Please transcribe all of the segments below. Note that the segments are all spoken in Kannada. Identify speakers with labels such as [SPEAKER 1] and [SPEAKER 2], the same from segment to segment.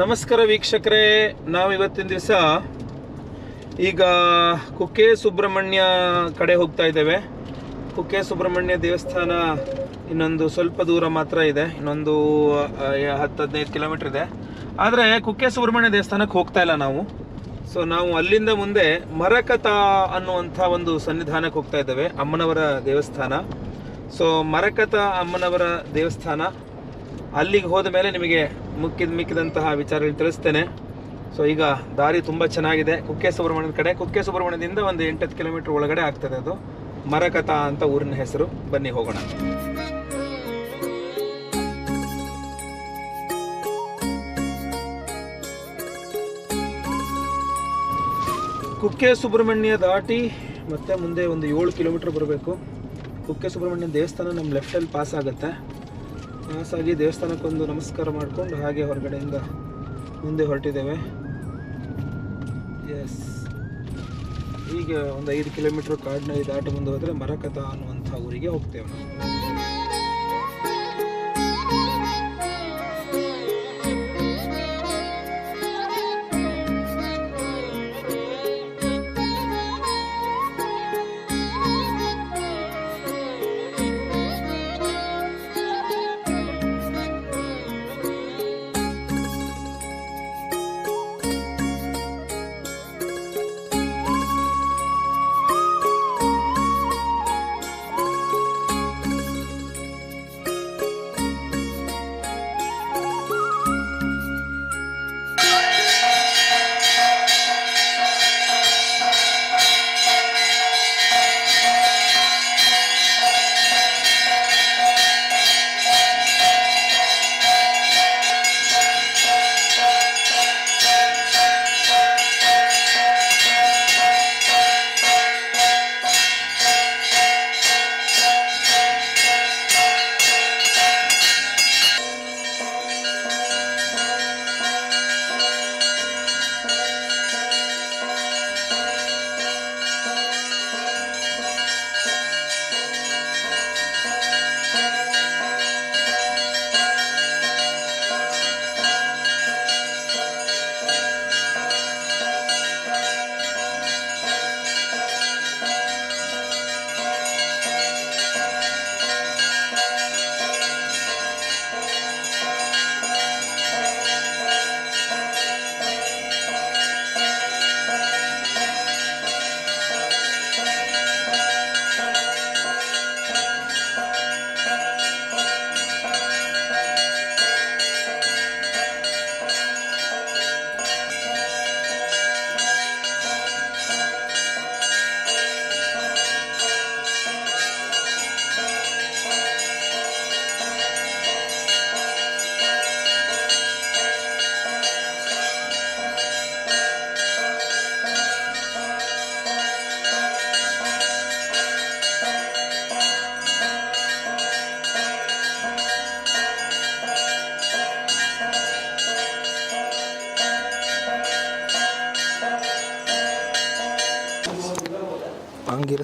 [SPEAKER 1] ನಮಸ್ಕಾರ ವೀಕ್ಷಕರೇ ನಾವು ಇವತ್ತಿನ ದಿವಸ ಈಗ ಕುಕ್ಕೆ ಸುಬ್ರಹ್ಮಣ್ಯ ಕಡೆ ಹೋಗ್ತಾ ಇದ್ದೇವೆ. ಕುಕ್ಕೆ ಸುಬ್ರಹ್ಮಣ್ಯ ದೇವಸ್ಥಾನ ಇನ್ನೊಂದು ಸ್ವಲ್ಪ ದೂರ ಮಾತ್ರ ಇದೆ, ಇನ್ನೊಂದು ಹತ್ತು ಹದಿನೈದು ಕಿಲೋಮೀಟರ್ ಇದೆ. ಆದರೆ ಕುಕ್ಕೆ ಸುಬ್ರಹ್ಮಣ್ಯ ದೇವಸ್ಥಾನಕ್ಕೆ ಹೋಗ್ತಾ ಇಲ್ಲ ನಾವು. ಸೊ ನಾವು ಅಲ್ಲಿಂದ ಮುಂದೆ ಮರಕತ ಅನ್ನುವಂಥ ಒಂದು ಸನ್ನಿಧಾನಕ್ಕೆ ಹೋಗ್ತಾ ಇದ್ದೇವೆ, ಅಮ್ಮನವರ ದೇವಸ್ಥಾನ. ಸೊ ಮರಕತ ಅಮ್ಮನವರ ದೇವಸ್ಥಾನ. ಅಲ್ಲಿಗೆ ಹೋದ ಮೇಲೆ ನಿಮಗೆ ಮುಕ್ಕಿದ ಮಿಕ್ಕಿದಂತಹ ವಿಚಾರಗಳು ತಿಳಿಸ್ತೇನೆ. ಸೊ ಈಗ ದಾರಿ ತುಂಬ ಚೆನ್ನಾಗಿದೆ. ಕುಕ್ಕೆ ಸುಬ್ರಹ್ಮಣ್ಯದ ಕಡೆ. ಕುಕ್ಕೆ ಸುಬ್ರಹ್ಮಣ್ಯದಿಂದ ಒಂದು ಎಂಟತ್ತು ಕಿಲೋಮೀಟರ್ ಒಳಗಡೆ ಆಗ್ತದೆ ಅದು. ಮರಕತ ಅಂತ ಊರಿನ ಹೆಸರು. ಬನ್ನಿ, ಹೋಗೋಣ. ಕುಕ್ಕೆ ಸುಬ್ರಹ್ಮಣ್ಯ ದಾಟಿ ಮತ್ತೆ ಮುಂದೆ ಒಂದು ಏಳು ಕಿಲೋಮೀಟರ್ ಬರಬೇಕು. ಕುಕ್ಕೆ ಸುಬ್ರಹ್ಮಣ್ಯ ದೇವಸ್ಥಾನ ನಮ್ಮ ಲೆಫ್ಟಲ್ಲಿ ಪಾಸ್ ಆಗುತ್ತೆ. ಪಾಸ್ ಆಗಿ ದೇವಸ್ಥಾನಕ್ಕೊಂದು ನಮಸ್ಕಾರ ಮಾಡಿಕೊಂಡು ಹಾಗೆ ಹೊರಗಡೆಯಿಂದ ಮುಂದೆ ಹೊರಟಿದ್ದೇವೆ. ಎಸ್ ಹೀಗೆ ಒಂದು ಐದು ಕಿಲೋಮೀಟರ್ ಕಾಡಿನಲ್ಲಿ ದಾಟಿ ಮುಂದೆ ಹೋದರೆ ಮರಕಥ ಅನ್ನುವಂಥ ಊರಿಗೆ ಹೋಗ್ತೇವೆ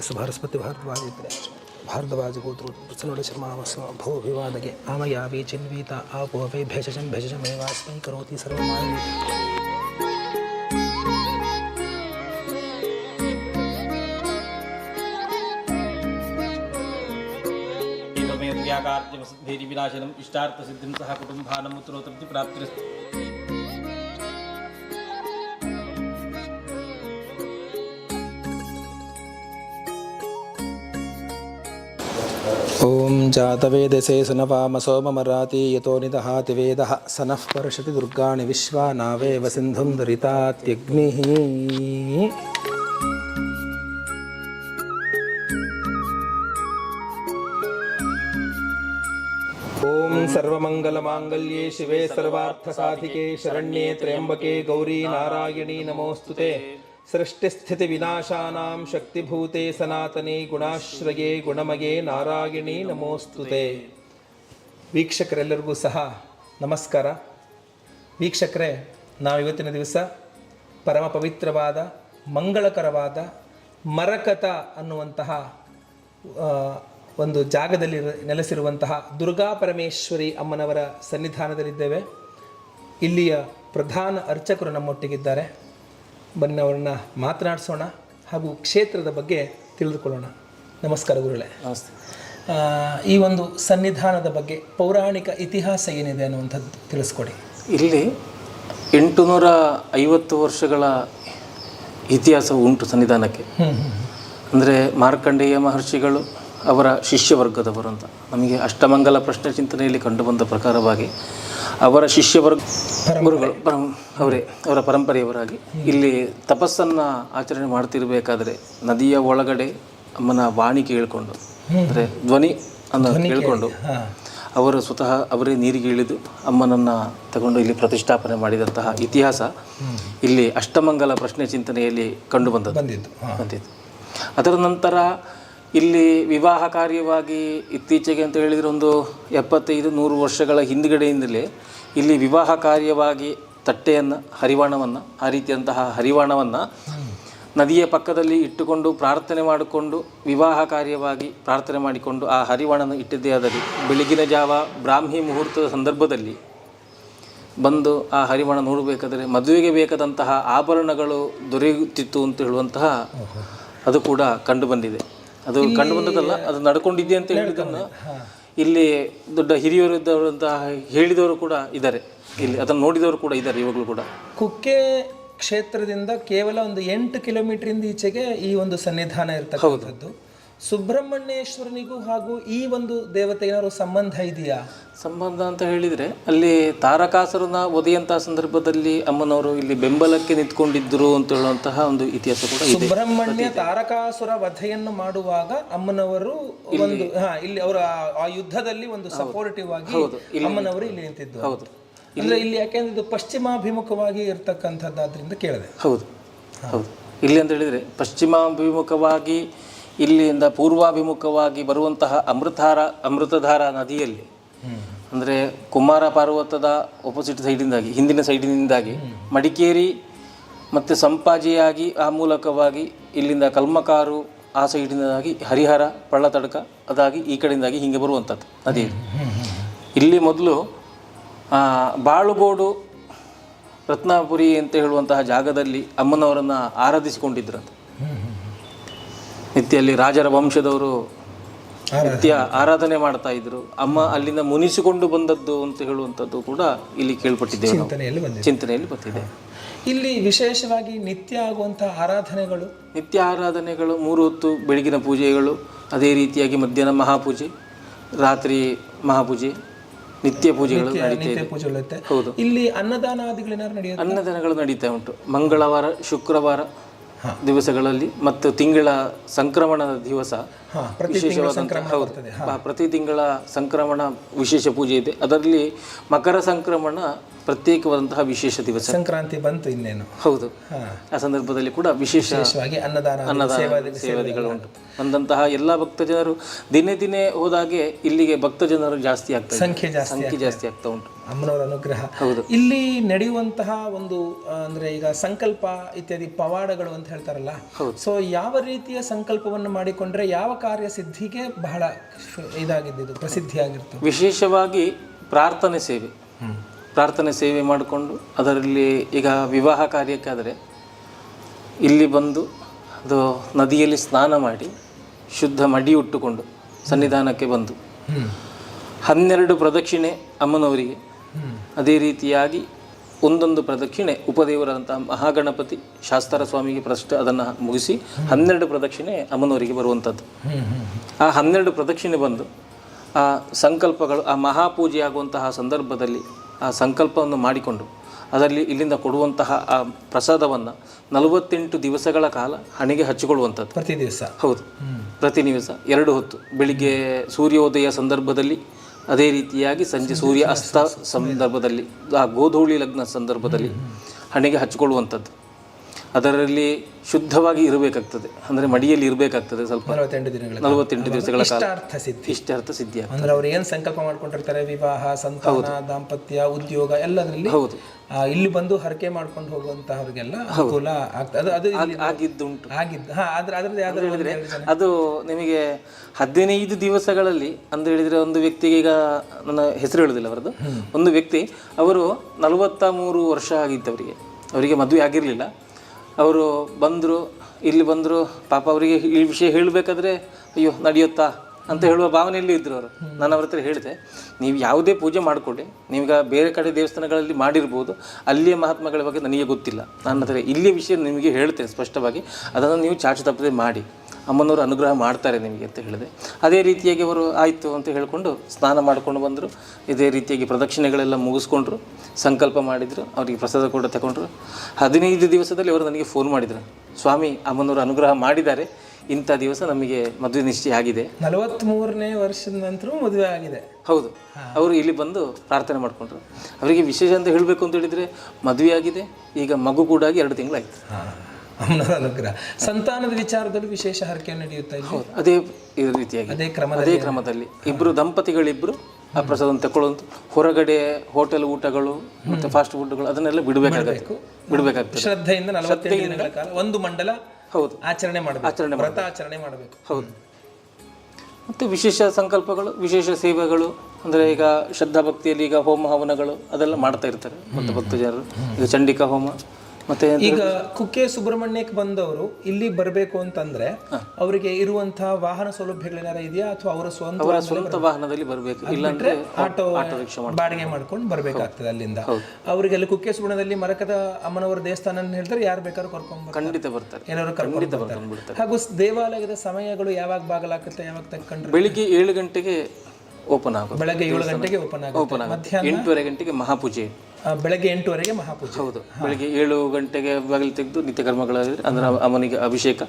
[SPEAKER 1] ನಾವು ಆಂಗಿರಸ ಭಾರಸ್ಪತಿ ಭಾರದ್ವಾಜ ಭಾರದ್ವಾಜ ಗೋತ್ರ ಪ್ರಸನ್ನೋಡ ಶರ್ಮಾವಸ್ವ ಭೋ ವಿವಾದಗೆ ಆಮಯಾವೇ ಚಿನ್ವೀತ ಆಪೋ ವೈ ಭೇಷಜಂ ಭೇಷಜಮೇವಾಸ್ಮೈ ಕರೋತಿ ಸರ್ವಮಾಯ
[SPEAKER 2] विनाशनम इष्टार्थ सिद्धिं सह कुटुंबानम उत्तरोत्तरति प्राप्तिरस्तु
[SPEAKER 1] ಓಂ ಜಾತವೇದಸೆ ಸೋಮ ಸೋಮಮರಾತಿ ಯತೋ ನಿದಹಾತಿ ವೇದಃ ಸನಃ ಪರ್ಷತಿ ದುರ್ಗಾಣಿ ವಿಶ್ವಾ ನಾವೇವ ಸಿಂಧುಂ ದುರಿತಾತ್ಯಗ್ನಿ ಓಂ ಶಿವೇ ಸರ್ವಾರ್ಥ ಸರ್ವಾರ್ಥಸಾಧಿಕೆ ಶರಣ್ಯೇ ತ್ರ್ಯಂಬಕೆ ಗೌರಿ ನಾರಾಯಣಿ ನಮೋಸ್ತುತೆ ಸೃಷ್ಟಿಸ್ಥಿತಿ ವಿನಾಶಾನಾಂ ಶಕ್ತಿಭೂತೆ ಸನಾತನೆ ಗುಣಾಶ್ರಯೇ ಗುಣಮಯೇ ನಾರಾಯಣಿ ನಮೋಸ್ತುತೆ. ವೀಕ್ಷಕರೆಲ್ಲರಿಗೂ ಸಹ ನಮಸ್ಕಾರ. ವೀಕ್ಷಕರೇ ನಾವು ಇವತ್ತಿನ ದಿವಸ ಪರಮ ಪವಿತ್ರವಾದ, ಮಂಗಳಕರವಾದ ಮರಕತ ಅನ್ನುವಂತಹ ಒಂದು ಜಾಗದಲ್ಲಿ ನೆಲೆಸಿರುವಂತಹ ದುರ್ಗಾ ಪರಮೇಶ್ವರಿ ಅಮ್ಮನವರ ಸನ್ನಿಧಾನದಲ್ಲಿದ್ದೇವೆ. ಇಲ್ಲಿಯ ಪ್ರಧಾನ ಅರ್ಚಕರು ನಮ್ಮೊಟ್ಟಿಗಿದ್ದಾರೆ. ಬನ್ನಿ ಅವರನ್ನ ಮಾತನಾಡಿಸೋಣ ಹಾಗೂ ಕ್ಷೇತ್ರದ ಬಗ್ಗೆ ತಿಳಿದುಕೊಳ್ಳೋಣ. ನಮಸ್ಕಾರ ಗುರುಗಳೇ.
[SPEAKER 2] ನಮಸ್ತೆ.
[SPEAKER 1] ಈ ಒಂದು ಸನ್ನಿಧಾನದ ಬಗ್ಗೆ ಪೌರಾಣಿಕ ಇತಿಹಾಸ ಏನಿದೆ ಅನ್ನುವಂಥದ್ದು ತಿಳಿಸ್ಕೊಡಿ.
[SPEAKER 2] ಇಲ್ಲಿ ಎಂಟುನೂರ ಐವತ್ತು ವರ್ಷಗಳ ಇತಿಹಾಸ ಉಂಟು ಸನ್ನಿಧಾನಕ್ಕೆ. ಅಂದರೆ ಮಾರ್ಕಂಡೇಯ ಮಹರ್ಷಿಗಳು ಅವರ ಶಿಷ್ಯವರ್ಗದವರು ಅಂತ. ನಮಗೆ ಅಷ್ಟಮಂಗಲ ಪ್ರಶ್ನೆ ಚಿಂತನೆಯಲ್ಲಿ ಕಂಡುಬಂದ ಪ್ರಕಾರವಾಗಿ ಅವರ ಶಿಷ್ಯ ವರ್ಗ ಗುರುಗಳು ಅವರೇ ಅವರ ಪರಂಪರೆಯವರಾಗಿ. ಇಲ್ಲಿ ತಪಸ್ಸನ್ನು ಆಚರಣೆ ಮಾಡ್ತಿರ್ಬೇಕಾದ್ರೆ ನದಿಯ ಒಳಗಡೆ ಅಮ್ಮನ ವಾಣಿ ಕೇಳಿಕೊಂಡು ಅಂದರೆ ಧ್ವನಿ ಅನ್ನು ಕೇಳಿಕೊಂಡು ಅವರು ಸ್ವತಃ ಅವರೇ ನೀರಿಗೆ ಇಳಿದು ಅಮ್ಮನನ್ನು ತಗೊಂಡು ಇಲ್ಲಿ ಪ್ರತಿಷ್ಠಾಪನೆ ಮಾಡಿದಂತಹ ಇತಿಹಾಸ ಇಲ್ಲಿ ಅಷ್ಟಮಂಗಲ ಪ್ರಶ್ನೆ ಚಿಂತನೆಯಲ್ಲಿ ಕಂಡು
[SPEAKER 1] ಬಂದದ್ದು.
[SPEAKER 2] ಬಂದಿತ್ತು ಅದರ ನಂತರ ಇಲ್ಲಿ ವಿವಾಹ ಕಾರ್ಯವಾಗಿ ಇತ್ತೀಚೆಗೆ ಅಂತ ಹೇಳಿದರೆ ಒಂದು ಎಪ್ಪತ್ತೈದು ನೂರು ವರ್ಷಗಳ ಹಿಂದುಗಡೆಯಿಂದಲೇ ಇಲ್ಲಿ ವಿವಾಹ ಕಾರ್ಯವಾಗಿ ತಟ್ಟೆಯನ್ನು, ಹರಿವಾಣವನ್ನು, ಆ ರೀತಿಯಂತಹ ಹರಿವಾಣವನ್ನು ನದಿಯ ಪಕ್ಕದಲ್ಲಿ ಇಟ್ಟುಕೊಂಡು ಪ್ರಾರ್ಥನೆ ಮಾಡಿಕೊಂಡು ವಿವಾಹ ಕಾರ್ಯವಾಗಿ ಪ್ರಾರ್ಥನೆ ಮಾಡಿಕೊಂಡು ಆ ಹರಿವಾಣನ ಇಟ್ಟಿದ್ದೇ ಆದರೆ ಬೆಳಗಿನ ಜಾವ ಬ್ರಾಹ್ಮಿ ಮುಹೂರ್ತದ ಸಂದರ್ಭದಲ್ಲಿ ಬಂದು ಆ ಹರಿವಾಣ ನೋಡಬೇಕಾದರೆ ಮದುವೆಗೆ ಬೇಕಾದಂತಹ ಆಭರಣಗಳು ದೊರೆಯುತ್ತಿತ್ತು ಅಂತ ಹೇಳುವಂತಹ ಅದು ಕೂಡ ಕಂಡು ಬಂದಿದೆ. ಅದು ಕಂಡು ಬಂದದಲ್ಲ ಅದು ನಡ್ಕೊಂಡಿದೆ ಅಂತ ಹೇಳಿದ್ದನ್ನು ಇಲ್ಲಿ ದೊಡ್ಡ ಹಿರಿಯರು ಇದ್ದವರು ಅಂತ ಹೇಳಿದವರು ಕೂಡ ಇದ್ದಾರೆ. ಇಲ್ಲಿ ಅದನ್ನು ನೋಡಿದವರು ಕೂಡ ಇದ್ದಾರೆ ಇವಾಗಲೂ ಕೂಡ.
[SPEAKER 1] ಕುಕ್ಕೆ ಕ್ಷೇತ್ರದಿಂದ ಕೇವಲ ಒಂದು ಎಂಟು ಕಿಲೋಮೀಟರ್ ಈಚೆಗೆ ಈ ಒಂದು ಸನ್ನಿಧಾನ ಇರ್ತಕ್ಕಂಥದ್ದು. ಸುಬ್ರಹ್ಮಣ್ಯೇಶ್ವರನಿಗೂ ಹಾಗೂ ಈ ಒಂದು ದೇವತೆ ಏನಾದ್ರು ಸಂಬಂಧ ಇದೆಯಾ?
[SPEAKER 2] ಸಂಬಂಧ ಅಂತ ಹೇಳಿದರೆ ಅಲ್ಲಿ ತಾರಕಾಸುರನ ಒದೆಯಂತಹ ಸಂದರ್ಭದಲ್ಲಿ ಅಮ್ಮನವರು ಇಲ್ಲಿ ಬೆಂಬಲಕ್ಕೆ ನಿಂತ್ಕೊಂಡಿದ್ದರು ಅಂತ ಹೇಳುವಂತಹ ಒಂದು ಇತಿಹಾಸ ಕೂಡ ಇದೆ.
[SPEAKER 1] ಸುಬ್ರಹ್ಮಣ್ಯ ತಾರಕಾಸುರ ವಧೆಯನ್ನು ಮಾಡುವಾಗ ಅಮ್ಮನವರು ಒಂದು ಹಾ ಇಲ್ಲಿ ಅವರ ಆ ಯುದ್ಧದಲ್ಲಿ ಒಂದು ಸಪೋರ್ಟಿವ್ ಆಗಿ ಅಮ್ಮನವರು ಇಲ್ಲಿ ನಿಂತಿದ್ದು
[SPEAKER 2] ಹೌದು
[SPEAKER 1] ಅಂದ್ರೆ ಇಲ್ಲಿ ಯಾಕೆಂದ್ರೆ ಇದು ಪಶ್ಚಿಮಾಭಿಮುಖವಾಗಿ ಇರ್ತಕ್ಕಂಥದ್ದಾದ್ರಿಂದ ಕೇಳಿದೆ.
[SPEAKER 2] ಹೌದು ಹೌದು. ಇಲ್ಲಿ ಅಂತ ಹೇಳಿದರೆ ಪಶ್ಚಿಮಾಭಿಮುಖವಾಗಿ ಇಲ್ಲಿಂದ ಪೂರ್ವಾಭಿಮುಖವಾಗಿ ಬರುವಂತಹ ಅಮೃತಾರ ಅಮೃತಧಾರ ನದಿಯಲ್ಲಿ, ಅಂದರೆ ಕುಮಾರ ಪರ್ವತದ ಒಪೋಸಿಟ್ ಸೈಡಿಂದಾಗಿ ಹಿಂದಿನ ಸೈಡಿನಿಂದಾಗಿ ಮಡಿಕೇರಿ ಮತ್ತು ಸಂಪಾಜಿಯಾಗಿ ಆ ಮೂಲಕವಾಗಿ ಇಲ್ಲಿಂದ ಕಲ್ಮಕಾರು ಆ ಸೈಡಿನಿಂದಾಗಿ ಹರಿಹರ, ಪಳ್ಳತಡ್ಕ, ಅದಾಗಿ ಈ ಕಡೆಯಿಂದಾಗಿ ಹೀಗೆ ಬರುವಂಥದ್ದು ನದಿ ಇಲ್ಲಿ ಮೊದಲು ಬಾಳುಗೋಡು ರತ್ನಾಪುರಿ ಅಂತ ಹೇಳುವಂತಹ ಜಾಗದಲ್ಲಿ ಅಮ್ಮನವರನ್ನು ಆರಾಧಿಸಿಕೊಂಡಿದ್ರಂತೆ. ನಿತ್ಯ ಅಲ್ಲಿ ರಾಜರ ವಂಶದವರು ನಿತ್ಯ ಆರಾಧನೆ ಮಾಡ್ತಾ ಇದ್ರು. ಅಮ್ಮ ಅಲ್ಲಿಂದ ಮುನಿಸಿಕೊಂಡು ಬಂದದ್ದು ಅಂತ ಹೇಳುವಂಥದ್ದು ಕೂಡ ಇಲ್ಲಿ ಕೇಳ್ಪಟ್ಟಿದ್ದೇವೆ ನಾವು.
[SPEAKER 1] ಚಿಂತನೆಯಲ್ಲಿ
[SPEAKER 2] ಬರ್ತಿದೆ
[SPEAKER 1] ಇಲ್ಲಿ ವಿಶೇಷವಾಗಿ ನಿತ್ಯ ಆಗುವಂತಹ ಆರಾಧನೆಗಳು?
[SPEAKER 2] ನಿತ್ಯ ಆರಾಧನೆಗಳು ಮೂರು ಹೊತ್ತು ಬೆಳಗಿನ ಪೂಜೆಗಳು ಅದೇ ರೀತಿಯಾಗಿ ಮಧ್ಯಾಹ್ನ ಮಹಾಪೂಜೆ ರಾತ್ರಿ ಮಹಾಪೂಜೆ ನಿತ್ಯ ಪೂಜೆಗಳು ನಡೀತಾ
[SPEAKER 1] ನಿತ್ಯ
[SPEAKER 2] ಇದೆ
[SPEAKER 1] ಪೂಜೆಗಳಿರುತ್ತೆ
[SPEAKER 2] ಹೌದು.
[SPEAKER 1] ಇಲ್ಲಿ ಅನ್ನದಾನಾದಿಗಳೇನಾದ್ರು ನಡೆಯುತ್ತೆ?
[SPEAKER 2] ಅನ್ನದಾನಗಳು ನಡೀತಾ ಉಂಟು. ಮಂಗಳವಾರ ಶುಕ್ರವಾರ ದಿವಸಗಳಲ್ಲಿ ಮತ್ತು ತಿಂಗಳ ಸಂಕ್ರಮಣದ ದಿವಸ ವಿಶೇಷವಾದಂತಹ ಆ, ಪ್ರತಿ ತಿಂಗಳ ಸಂಕ್ರಮಣ ವಿಶೇಷ ಪೂಜೆ ಇದೆ. ಅದರಲ್ಲಿ ಮಕರ ಸಂಕ್ರಮಣ ಪ್ರತ್ಯೇಕವಾದಂತಹ ವಿಶೇಷ ದಿವಸ.
[SPEAKER 1] ಸಂಕ್ರಾಂತಿ ಬಂತು ಇನ್ನೇನು.
[SPEAKER 2] ಹೌದು. ಆ ಸಂದರ್ಭದಲ್ಲಿ ಕೂಡ ವಿಶೇಷ
[SPEAKER 1] ವಿಶೇಷವಾಗಿ ಅನ್ನದಾನ
[SPEAKER 2] ಅನ್ನದಾನ ಸೇವಾದಿಗಳು ಉಂಟು. ಬಂದಂತಹ ಎಲ್ಲ ಭಕ್ತ ಜನರು ದಿನೇ ದಿನೇ ಹೋದಾಗೆ ಇಲ್ಲಿಗೆ ಭಕ್ತ ಜನರು ಜಾಸ್ತಿ ಆಗ್ತಾ.
[SPEAKER 1] ಸಂಖ್ಯೆ ಜಾಸ್ತಿ
[SPEAKER 2] ಸಂಖ್ಯೆ ಜಾಸ್ತಿ ಆಗ್ತಾ ಉಂಟು.
[SPEAKER 1] ಅಮ್ಮನವರ ಅನುಗ್ರಹ.
[SPEAKER 2] ಹೌದು.
[SPEAKER 1] ಇಲ್ಲಿ ನಡೆಯುವಂತಹ ಒಂದು ಅಂದ್ರೆ ಈಗ ಸಂಕಲ್ಪ ಇತ್ಯಾದಿ ಪವಾಡಗಳು ಅಂತ ಹೇಳ್ತಾರಲ್ಲ. ಸೊ ಯಾವ ರೀತಿಯ ಸಂಕಲ್ಪವನ್ನು ಮಾಡಿಕೊಂಡ್ರೆ ಯಾವ ಕಾರ್ಯ ಸಿದ್ಧಿಗೆ ಬಹಳ ಇದಾಗಿದ್ದು ಪ್ರಸಿದ್ಧಿಯಾಗಿರ್ತದೆ
[SPEAKER 2] ವಿಶೇಷವಾಗಿ ಪ್ರಾರ್ಥನೆ ಸೇವೆ. ಪ್ರಾರ್ಥನೆ ಸೇವೆ ಮಾಡಿಕೊಂಡು ಅದರಲ್ಲಿ ಈಗ ವಿವಾಹ ಕಾರ್ಯಕ್ಕಾದರೆ ಇಲ್ಲಿ ಬಂದು ಅದು ನದಿಯಲ್ಲಿ ಸ್ನಾನ ಮಾಡಿ ಶುದ್ಧ ಮಡಿ ಉಟ್ಟುಕೊಂಡು ಸನ್ನಿಧಾನಕ್ಕೆ ಬಂದು. ಹನ್ನೆರಡು ಪ್ರದಕ್ಷಿಣೆ ಅಮ್ಮನವರಿಗೆ. ಅದೇ ರೀತಿಯಾಗಿ ಒಂದೊಂದು ಪ್ರದಕ್ಷಿಣೆ ಉಪದೇವರಾದಂತಹ ಮಹಾಗಣಪತಿ ಶಾಸ್ತ್ರ ಸ್ವಾಮಿಗೆ ಪ್ರಶ್ನೆ ಅದನ್ನು ಮುಗಿಸಿ ಹನ್ನೆರಡು ಪ್ರದಕ್ಷಿಣೆ ಅಮ್ಮನವರಿಗೆ ಬರುವಂಥದ್ದು ಆ ಹನ್ನೆರಡು ಪ್ರದಕ್ಷಿಣೆ ಬಂದು ಆ ಸಂಕಲ್ಪಗಳು ಆ ಮಹಾಪೂಜೆ ಆಗುವಂತಹ ಸಂದರ್ಭದಲ್ಲಿ ಆ ಸಂಕಲ್ಪವನ್ನು ಮಾಡಿಕೊಂಡು ಅದರಲ್ಲಿ ಇಲ್ಲಿಂದ ಕೊಡುವಂತಹ ಆ ಪ್ರಸಾದವನ್ನು ನಲವತ್ತೆಂಟು ದಿವಸಗಳ ಕಾಲ ಹಣೆಗೆ ಹಚ್ಚಿಕೊಳ್ಳುವಂಥದ್ದು
[SPEAKER 1] ಪ್ರತಿ ದಿವಸ?
[SPEAKER 2] ಹೌದು. ಪ್ರತಿ ದಿವಸ. ಎರಡು ಹೊತ್ತು. ಬೆಳಿಗ್ಗೆ ಸೂರ್ಯೋದಯ ಸಂದರ್ಭದಲ್ಲಿ ಅದೇ ರೀತಿಯಾಗಿ ಸಂಜೆ ಸೂರ್ಯ ಅಸ್ತ ಸಂದರ್ಭದಲ್ಲಿ ಆ ಗೋಧೂಳಿ ಲಗ್ನ ಸಂದರ್ಭದಲ್ಲಿ ಹಣೆಗೆ ಹಚ್ಚಿಕೊಳ್ಳುವಂಥದ್ದು ಅದರಲ್ಲಿ ಶುದ್ಧವಾಗಿ ಇರಬೇಕಾಗ್ತದೆ. ಅಂದ್ರೆ ಮಡಿಯಲ್ಲಿ ಇರಬೇಕಾಗ್ತದೆ ಸ್ವಲ್ಪ.
[SPEAKER 1] ನಲವತ್ತೆಂಟು ದಿನಗಳ
[SPEAKER 2] ನಲವತ್ತೆಂಟು ದಿವಸಗಳ ಕಾಲ.
[SPEAKER 1] ಇಷ್ಟಾರ್ಥ ಸಿದ್ಧಿ.
[SPEAKER 2] ಇಷ್ಟಾರ್ಥ ಸಿದ್ಧಿ
[SPEAKER 1] ಅಂದ್ರೆ ಅವ್ರು ಏನ್ ಸಂಕಲ್ಪ ಮಾಡ್ಕೊಂಡಿರ್ತಾರೆ? ವಿವಾಹ ಸಂತಾನ ದಾಂಪತ್ಯ ಉದ್ಯೋಗ ಎಲ್ಲದರಲ್ಲಿ
[SPEAKER 2] ಹೌದು.
[SPEAKER 1] ಇಲ್ಲಿ ಬಂದು ಹರಕೆ ಮಾಡ್ಕೊಂಡು ಹೋಗುವಂತಹವ್ರಿಗೆಲ್ಲ ಅನುಕೂಲ ಆಗ್ತದೆ. ಅದು
[SPEAKER 2] ಆಗಿದ್ದುಂಟು.
[SPEAKER 1] ಆಗಿದ್ದು ಹಾ ಆದ್ರೆ ಅದ್ರದ್ದು ಯಾವ್ದು ಹೇಳಿದ್ರೆ
[SPEAKER 2] ಅದು ನಿಮಗೆ ಹದಿನೈದು ದಿವಸಗಳಲ್ಲಿ ಅಂತ ಹೇಳಿದ್ರೆ ಒಂದು ವ್ಯಕ್ತಿಗೆ ಈಗ ನನ್ನ ಹೆಸರು ಹೇಳುದಿಲ್ಲ ಅವರದ್ದು ಒಂದು ವ್ಯಕ್ತಿ ಅವರು ನಲವತ್ತ ಮೂರು ವರ್ಷ ಆಗಿತ್ತು ಅವರಿಗೆ ಅವರಿಗೆ ಮದುವೆ ಆಗಿರಲಿಲ್ಲ. ಅವರು ಬಂದರು ಇಲ್ಲಿ ಬಂದರು ಪಾಪ ಅವರಿಗೆ ಈ ವಿಷಯ ಹೇಳಬೇಕಾದ್ರೆ ಅಯ್ಯೋ ನಡೆಯುತ್ತಾ ಅಂತ ಹೇಳುವ ಭಾವನೆಯಲ್ಲಿ ಇದ್ದರು ಅವರು. ನಾನು ಅವ್ರ ಹತ್ರ ಹೇಳಿದೆ ನೀವು ಯಾವುದೇ ಪೂಜೆ ಮಾಡಿಕೊಡಿ ನಿಮ್ಗೆ ಬೇರೆ ಕಡೆ ದೇವಸ್ಥಾನಗಳಲ್ಲಿ ಮಾಡಿರ್ಬೋದು ಅಲ್ಲಿಯ ಮಹಾತ್ಮಗಳ ಬಗ್ಗೆ ನನಗೆ ಗೊತ್ತಿಲ್ಲ. ನನ್ನ ಹತ್ರ ಇಲ್ಲಿಯ ವಿಷಯ ನಿಮಗೆ ಹೇಳ್ತೇನೆ ಸ್ಪಷ್ಟವಾಗಿ ಅದನ್ನು ನೀವು ಚಾಚು ತಪ್ಪದೆ ಮಾಡಿ. ಅಮ್ಮನವರು ಅನುಗ್ರಹ ಮಾಡ್ತಾರೆ ನಿಮಗೆ ಅಂತ ಹೇಳಿದೆ. ಅದೇ ರೀತಿಯಾಗಿ ಅವರು ಆಯಿತು ಅಂತ ಹೇಳಿಕೊಂಡು ಸ್ನಾನ ಮಾಡಿಕೊಂಡು ಬಂದರು. ಇದೇ ರೀತಿಯಾಗಿ ಪ್ರದಕ್ಷಿಣೆಗಳೆಲ್ಲ ಮುಗಿಸ್ಕೊಂಡ್ರು. ಸಂಕಲ್ಪ ಮಾಡಿದರು. ಅವರಿಗೆ ಪ್ರಸಾದ ಕೂಡ ತಗೊಂಡ್ರು. ಹದಿನೈದು ದಿವಸದಲ್ಲಿ ಅವರು ನನಗೆ ಫೋನ್ ಮಾಡಿದರು. ಸ್ವಾಮಿ ಅಮ್ಮನವರು ಅನುಗ್ರಹ ಮಾಡಿದ್ದಾರೆ. ಇಂಥ ದಿವಸ ನಮಗೆ ಮದುವೆ ನಿಶ್ಚಯ ಆಗಿದೆ.
[SPEAKER 1] ನಲವತ್ಮೂರನೇ ವರ್ಷದ ನಂತರ ಮದುವೆ ಆಗಿದೆ.
[SPEAKER 2] ಹೌದು. ಅವರು ಇಲ್ಲಿ ಬಂದು ಪ್ರಾರ್ಥನೆ ಮಾಡಿಕೊಂಡ್ರು. ಅವರಿಗೆ ವಿಶೇಷ ಅಂತ ಹೇಳಬೇಕು ಅಂತ ಹೇಳಿದರೆ ಮದುವೆ ಆಗಿದೆ. ಈಗ ಮಗು ಕೂಡ ಆಗಿ ಎರಡು ತಿಂಗಳಾಯ್ತು.
[SPEAKER 1] ಅಮ್ಮನವರ ಅನುಗ್ರಹ. ಸಂತಾನದ ವಿಚಾರದಲ್ಲಿ ವಿಶೇಷ ಹರಕೆ ನಡೆಯುತ್ತಾ
[SPEAKER 2] ಇದೆ ಅದೇ ರೀತಿಯಾಗಿ.
[SPEAKER 1] ಅದೇ ಕ್ರಮ
[SPEAKER 2] ಅದೇ ಕ್ರಮದಲ್ಲಿ. ಇಬ್ಬರು ದಂಪತಿಗಳಿಬ್ಬರು ಆ ಪ್ರಸಾದವನ್ನು ತಗೊಳ್ಳುವಂತ ಹೊರಗಡೆ ಹೋಟೆಲ್ ಊಟಗಳು ಮತ್ತೆ ಫಾಸ್ಟ್ ಫುಡ್ಗಳು ಅದನ್ನೆಲ್ಲ ಬಿಡಬೇಕಾಗಬೇಕು ಬಿಡಬೇಕಾಗ್ತದೆ.
[SPEAKER 1] ಶ್ರದ್ಧೆಯಿಂದ ನಲವತ್ತೆಂಟು ದಿನಗಳ ಕಾಲ ಒಂದು ಮಂಡಲ
[SPEAKER 2] ಹೌದು.
[SPEAKER 1] ಆಚರಣೆ ಮಾಡಬೇಕು.
[SPEAKER 2] ಆಚರಣೆ
[SPEAKER 1] ವ್ರತ ಆಚರಣೆ ಮಾಡಬೇಕು.
[SPEAKER 2] ಹೌದು. ಮತ್ತು ವಿಶೇಷ ಸಂಕಲ್ಪಗಳು ವಿಶೇಷ ಸೇವೆಗಳು ಅಂದರೆ ಈಗ ಶ್ರದ್ಧಾ ಭಕ್ತಿಯಲ್ಲಿ ಈಗ ಹೋಮ ಹವನಗಳು ಅದೆಲ್ಲ ಮಾಡ್ತಾ ಇರ್ತಾರೆ. ಮತ್ತು ಭಕ್ತ ಜನರು ಈಗ ಚಂಡಿಕಾ ಹೋಮ ಮತ್ತೆ
[SPEAKER 1] ಈಗ ಕುಕ್ಕೆ ಸುಬ್ರಹ್ಮಣ್ಯಕ್ಕೆ ಬಂದವರು ಇಲ್ಲಿ ಬರಬೇಕು ಅಂತಂದ್ರೆ ಅವರಿಗೆ ಇರುವಂತಹ ವಾಹನ ಸೌಲಭ್ಯಗಳೇನಾರ ಇದೆಯಾ ಅಥವಾ ಅವರ ಸ್ವಂತ
[SPEAKER 2] ವಾಹನದಲ್ಲಿ ಬರಬೇಕು? ಇಲ್ಲಾಂದ್ರೆ
[SPEAKER 1] ಆಟೋ ಬಾಡಿಗೆ ಮಾಡ್ಕೊಂಡು ಬರಬೇಕಾಗ್ತದೆ ಅಲ್ಲಿಂದ. ಅವರಿಗೆ ಅಲ್ಲಿ ಕುಕ್ಕೆ ಸುಬ್ರಹ್ಮಣ್ಯದಲ್ಲಿ ಮರಕದ ಅಮ್ಮನವರ ದೇವಸ್ಥಾನ ಹೇಳಿದ್ರೆ ಯಾರು ಬೇಕಾದ್ರೂ ಕರ್ಕೊಂಡ್
[SPEAKER 2] ಖಂಡಿತ ಬರ್ತಾರೆ.
[SPEAKER 1] ಏನಾದ್ರು ಖಂಡಿತ ಬರ್ತಾರೆ. ಹಾಗೂ ದೇವಾಲಯದ ಸಮಯಗಳು ಯಾವಾಗ ಬಾಗಲಾಗುತ್ತೆ ಯಾವಾಗ ತಕ್ಕೊಂಡ್ರೆ
[SPEAKER 2] ಬೆಳಿಗ್ಗೆ ಏಳು ಗಂಟೆಗೆ ಓಪನ್ ಆಗುತ್ತೆ.
[SPEAKER 1] ಬೆಳಗ್ಗೆ ಏಳು ಗಂಟೆಗೆ ಓಪನ್ ಆಗುತ್ತೆ. ಮಧ್ಯಾಹ್ನ
[SPEAKER 2] ಎಂಟೂವರೆ ಗಂಟೆಗೆ ಮಹಾಪೂಜೆ.
[SPEAKER 1] ಬೆಳಗ್ಗೆ ಎಂಟುವರೆಗೆ ಮಹಾಪೂಜೆ.
[SPEAKER 2] ಹೌದು. ಬೆಳಗ್ಗೆ ಏಳು ಗಂಟೆಗೆ ಬಾಗಿಲು ತೆಗೆದು ನಿತ್ಯ ಕರ್ಮಗಳಾದ್ರೆ ಅಂದ್ರೆ ಅಮ್ಮನಿಗೆ ಅಭಿಷೇಕ.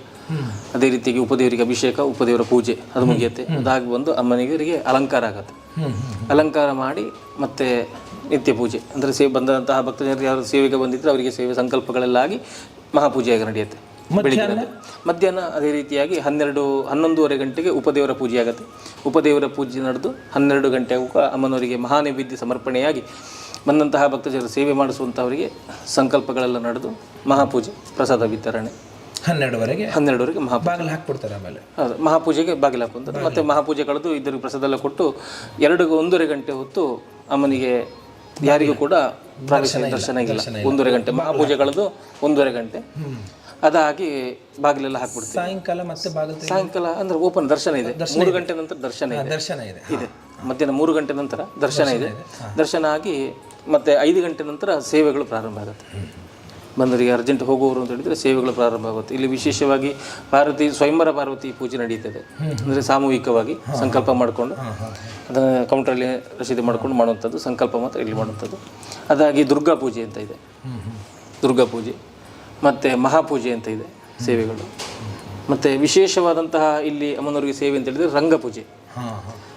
[SPEAKER 2] ಅದೇ ರೀತಿಯಾಗಿ ಉಪದೇವರಿಗೆ ಅಭಿಷೇಕ ಉಪದೇವರ ಪೂಜೆ ಅದು ಮುಗಿಯುತ್ತೆ. ಅದಾಗಿ ಬಂದು ಅಮ್ಮನಿಗೆ ಅಲಂಕಾರ ಆಗುತ್ತೆ. ಅಲಂಕಾರ ಮಾಡಿ ಮತ್ತೆ ನಿತ್ಯ ಪೂಜೆ. ಅಂದರೆ ಸೇವೆ ಬಂದಂತಹ ಭಕ್ತಜನರು ಯಾರು ಸೇವೆಗೆ ಬಂದಿದ್ರೆ ಅವರಿಗೆ ಸೇವೆ ಸಂಕಲ್ಪಗಳೆಲ್ಲ ಆಗಿ ಮಹಾಪೂಜೆಯಾಗಿ ನಡೆಯುತ್ತೆ. ಬೆಳಿಗ್ಗೆ ಮಧ್ಯಾಹ್ನ? ಅದೇ ರೀತಿಯಾಗಿ ಹನ್ನೆರಡು ಹನ್ನೊಂದೂವರೆ ಗಂಟೆಗೆ ಉಪದೇವರ ಪೂಜೆ ಆಗುತ್ತೆ. ಉಪದೇವರ ಪೂಜೆ ನಡೆದು ಹನ್ನೆರಡು ಗಂಟೆಗೂ ಅಮ್ಮನವರಿಗೆ ಮಹಾನೈವೇದ್ಯ ಸಮರ್ಪಣೆಯಾಗಿ ಬಂದಂತಹ ಭಕ್ತಜನರು ಸೇವೆ ಮಾಡಿಸುವಂಥವರಿಗೆ ಸಂಕಲ್ಪಗಳೆಲ್ಲ ನಡೆದು ಮಹಾಪೂಜೆ ಪ್ರಸಾದ ವಿತರಣೆ.
[SPEAKER 1] ಹನ್ನೆರಡುವರೆಗೆ
[SPEAKER 2] ಹನ್ನೆರಡುವರೆಗೆ
[SPEAKER 1] ಬಾಗಿಲು ಹಾಕ್ಬಿಡ್ತಾರೆ ಆಮೇಲೆ.
[SPEAKER 2] ಹೌದು ಮಹಾಪೂಜೆಗೆ ಬಾಗಿಲು ಹಾಕುವಂಥದ್ದು ಮತ್ತೆ ಮಹಾಪೂಜೆ ಕಳೆದು ಇದ್ದರಿಗೆ ಪ್ರಸಾದ ಎಲ್ಲ ಕೊಟ್ಟು ಎರಡು ಒಂದೂವರೆ ಗಂಟೆ ಹೊತ್ತು ಅಮ್ಮನಿಗೆ ಯಾರಿಗೂ ಕೂಡ ಪ್ರವೇಶ ದರ್ಶನ ಇಲ್ಲ. ಒಂದೂವರೆ ಗಂಟೆ ಮಹಾಪೂಜೆ ಕಳೆದು ಒಂದೂವರೆ ಗಂಟೆ. ಅದಾಗಿ ಬಾಗಿಲೆಲ್ಲ ಹಾಕ್ಬಿಡ್ತೀವಿ.
[SPEAKER 1] ಸಾಯಂಕಾಲ ಮತ್ತೆ ಬಾಗಿಲು
[SPEAKER 2] ಸಾಯಂಕಾಲ ಅಂದ್ರೆ ಓಪನ್ ದರ್ಶನ ಇದೆ. ಮೂರು ಗಂಟೆ ನಂತರ ದರ್ಶನ ಇದೆ.
[SPEAKER 1] ದರ್ಶನ ಇದೆ.
[SPEAKER 2] ಇದೆ. ಮಧ್ಯಾಹ್ನ ಮೂರು ಗಂಟೆ ನಂತರ ದರ್ಶನ ಇದೆ. ದರ್ಶನ ಆಗಿ ಮತ್ತೆ ಐದು ಗಂಟೆ ನಂತರ ಸೇವೆಗಳು ಪ್ರಾರಂಭ ಆಗುತ್ತೆ. ಬಂದರಿಗೆ ಅರ್ಜೆಂಟ್ ಹೋಗುವವರು ಅಂತ ಹೇಳಿದರೆ ಸೇವೆಗಳು ಪ್ರಾರಂಭ ಆಗುತ್ತೆ. ಇಲ್ಲಿ ವಿಶೇಷವಾಗಿ ಪಾರ್ವತಿ ಸ್ವಯಂವರ ಪಾರ್ವತಿ ಪೂಜೆ ನಡೀತದೆ. ಅಂದರೆ ಸಾಮೂಹಿಕವಾಗಿ ಸಂಕಲ್ಪ ಮಾಡಿಕೊಂಡು ಅದನ್ನು ಕೌಂಟ್ರಲ್ಲಿ ರಸೀದಿ ಮಾಡ್ಕೊಂಡು ಮಾಡುವಂಥದ್ದು ಸಂಕಲ್ಪ ಮಾತ್ರ ಇಲ್ಲಿ ಮಾಡುವಂಥದ್ದು. ಅದಾಗಿ ದುರ್ಗಾ ಪೂಜೆ ಅಂತ ಇದೆ. ದುರ್ಗಾ ಪೂಜೆ. ಮತ್ತು ಮಹಾಪೂಜೆ ಅಂತ ಇದೆ ಸೇವೆಗಳು. ಮತ್ತು ವಿಶೇಷವಾದಂತಹ ಇಲ್ಲಿ ಅಮ್ಮನವರಿಗೆ ಸೇವೆ ಅಂತ ಹೇಳಿದರೆ ರಂಗಪೂಜೆ.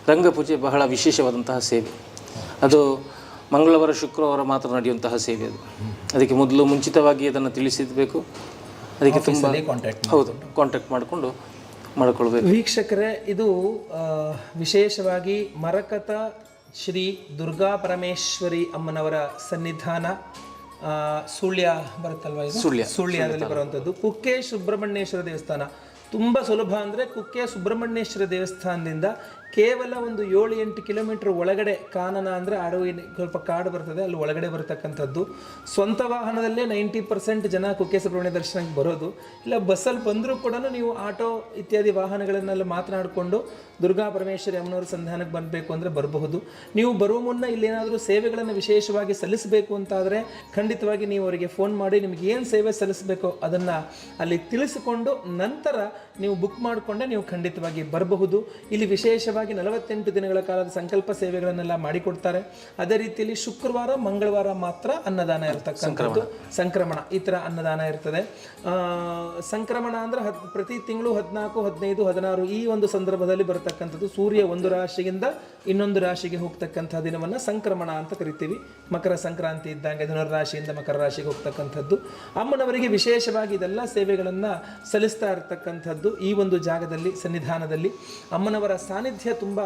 [SPEAKER 2] ರಂಗಪೂಜೆ ಬಹಳ ವಿಶೇಷವಾದಂತಹ ಸೇವೆ. ಅದು ಮಂಗಳವಾರ ಶುಕ್ರವಾರ ಮಾತ್ರ ನಡೆಯುವಂತಹ ಸೇವೆ ಅದು. ಅದಕ್ಕೆ ಮೊದಲು ಮುಂಚಿತವಾಗಿ ಅದನ್ನು ತಿಳಿಸಿದಬೇಕು ಅದಕ್ಕೆ ತುಂಬ
[SPEAKER 1] ಕಾಂಟ್ಯಾಕ್ಟ್
[SPEAKER 2] ಹೌದು ಕಾಂಟ್ಯಾಕ್ಟ್ ಮಾಡಿಕೊಂಡು ಮಾಡಿಕೊಳ್ಬೇಕು.
[SPEAKER 1] ವೀಕ್ಷಕರೇ ಇದು ವಿಶೇಷವಾಗಿ ಮರಕತ ಶ್ರೀ ದುರ್ಗಾ ಪರಮೇಶ್ವರಿ ಅಮ್ಮನವರ ಸನ್ನಿಧಾನ ಸುಳ್ಯ ಬರುತ್ತಲ್ವಾ ಇದು?
[SPEAKER 2] ಸುಳ್ಯ.
[SPEAKER 1] ಸುಳ್ಯದಲ್ಲಿ ಬರುವಂಥದ್ದು. ಕುಕ್ಕೆ ಸುಬ್ರಹ್ಮಣ್ಯೇಶ್ವರ ದೇವಸ್ಥಾನ. ತುಂಬ ಸುಲಭ ಅಂದರೆ ಕುಕ್ಕೆ ಸುಬ್ರಹ್ಮಣ್ಯೇಶ್ವರ ದೇವಸ್ಥಾನದಿಂದ ಕೇವಲ ಒಂದು ಏಳು ಎಂಟು ಕಿಲೋಮೀಟ್ರ್ ಒಳಗಡೆ ಕಾನನ ಅಂದರೆ ಅಡವಿನ ಸ್ವಲ್ಪ ಕಾಡು ಬರ್ತದೆ, ಅಲ್ಲಿ ಒಳಗಡೆ ಬರ್ತಕ್ಕಂಥದ್ದು. ಸ್ವಂತ ವಾಹನದಲ್ಲೇ ನೈಂಟಿ ಪರ್ಸೆಂಟ್ ಜನ ಕುಕ್ಕೆ ಸುಬ್ರಹ್ಮಣ್ಯ ದರ್ಶನಕ್ಕೆ ಬರೋದು. ಇಲ್ಲ, ಬಸ್ಸಲ್ಲಿ ಬಂದರೂ ಕೂಡ ನೀವು ಆಟೋ ಇತ್ಯಾದಿ ವಾಹನಗಳನ್ನೆಲ್ಲ ಮಾತನಾಡಿಕೊಂಡು ದುರ್ಗಾ ಪರಮೇಶ್ವರಿ ಅಮ್ಮನವ್ರ ಸಂಧಾನಕ್ಕೆ ಬರಬೇಕು ಅಂದರೆ ಬರಬಹುದು. ನೀವು ಬರುವ ಮುನ್ನ ಇಲ್ಲೇನಾದರೂ ಸೇವೆಗಳನ್ನು ವಿಶೇಷವಾಗಿ ಸಲ್ಲಿಸಬೇಕು ಅಂತಾದರೆ ಖಂಡಿತವಾಗಿ ನೀವು ಅವರಿಗೆ ಫೋನ್ ಮಾಡಿ ನಿಮ್ಗೆ ಏನು ಸೇವೆ ಸಲ್ಲಿಸಬೇಕೋ ಅದನ್ನು ಅಲ್ಲಿ ತಿಳಿಸಿಕೊಂಡು ನಂತರ ನೀವು ಬುಕ್ ಮಾಡಿಕೊಂಡೆ ನೀವು ಖಂಡಿತವಾಗಿ ಬರಬಹುದು. ಇಲ್ಲಿ ವಿಶೇಷವಾಗಿ ನಲವತ್ತೆಂಟು ದಿನಗಳ ಕಾಲದ ಸಂಕಲ್ಪ ಸೇವೆಗಳನ್ನೆಲ್ಲ ಮಾಡಿಕೊಡ್ತಾರೆ. ಅದೇ ರೀತಿಯಲ್ಲಿ ಶುಕ್ರವಾರ, ಮಂಗಳವಾರ ಮಾತ್ರ ಅನ್ನದಾನ ಇರತಕ್ಕಂಥದ್ದು. ಸಂಕ್ರಮಣ, ಈ ಥರ ಅನ್ನದಾನ ಇರ್ತದೆ. ಸಂಕ್ರಮಣ ಅಂದರೆ ಹದ್, ಪ್ರತಿ ತಿಂಗಳು ಹದಿನಾಲ್ಕು, ಹದಿನೈದು, ಹದಿನಾರು ಈ ಒಂದು ಸಂದರ್ಭದಲ್ಲಿ ಬರತಕ್ಕಂಥದ್ದು ಸೂರ್ಯ ಒಂದು ರಾಶಿಯಿಂದ ಇನ್ನೊಂದು ರಾಶಿಗೆ ಹೋಗ್ತಕ್ಕಂಥ ದಿನವನ್ನು ಸಂಕ್ರಮಣ ಅಂತ ಕರಿತೀವಿ. ಮಕರ ಸಂಕ್ರಾಂತಿ ಇದ್ದಂಗೆ ಧನುರ್ರಾಶಿಯಿಂದ ಮಕರ ರಾಶಿಗೆ ಹೋಗ್ತಕ್ಕಂಥದ್ದು. ಅಮ್ಮನವರಿಗೆ ವಿಶೇಷವಾಗಿ ಇದೆಲ್ಲ ಸೇವೆಗಳನ್ನು ಸಲ್ಲಿಸ್ತಾ ಇರತಕ್ಕಂಥದ್ದು ಈ ಒಂದು ಜಾಗದಲ್ಲಿ, ಸನ್ನಿಧಾನದಲ್ಲಿ ಅಮ್ಮನವರ ಸಾನ್ನಿಧ್ಯ ತುಂಬ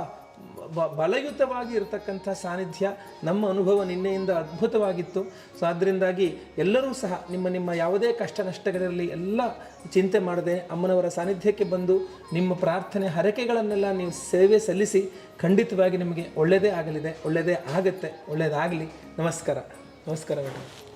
[SPEAKER 1] ಬಲಯುತವಾಗಿ ಇರತಕ್ಕಂಥ ಸಾನ್ನಿಧ್ಯ ನಮ್ಮ ಅನುಭವ ನಿನ್ನೆಯಿಂದ ಅದ್ಭುತವಾಗಿತ್ತು. ಸೊ ಅದರಿಂದಾಗಿ ಎಲ್ಲರೂ ಸಹ ನಿಮ್ಮ ನಿಮ್ಮ ಯಾವುದೇ ಕಷ್ಟ ನಷ್ಟಗಳಿರಲಿ ಎಲ್ಲ ಚಿಂತೆ ಮಾಡದೆ ಅಮ್ಮನವರ ಸಾನ್ನಿಧ್ಯಕ್ಕೆ ಬಂದು ನಿಮ್ಮ ಪ್ರಾರ್ಥನೆ ಹರಕೆಗಳನ್ನೆಲ್ಲ ನೀವು ಸೇವೆ ಸಲ್ಲಿಸಿ ಖಂಡಿತವಾಗಿ ನಿಮಗೆ ಒಳ್ಳೆಯದೇ ಆಗಲಿದೆ, ಒಳ್ಳೆಯದೇ ಆಗುತ್ತೆ, ಒಳ್ಳೆಯದಾಗಲಿ. ನಮಸ್ಕಾರ. ನಮಸ್ಕಾರ ಮೇಡಮ್.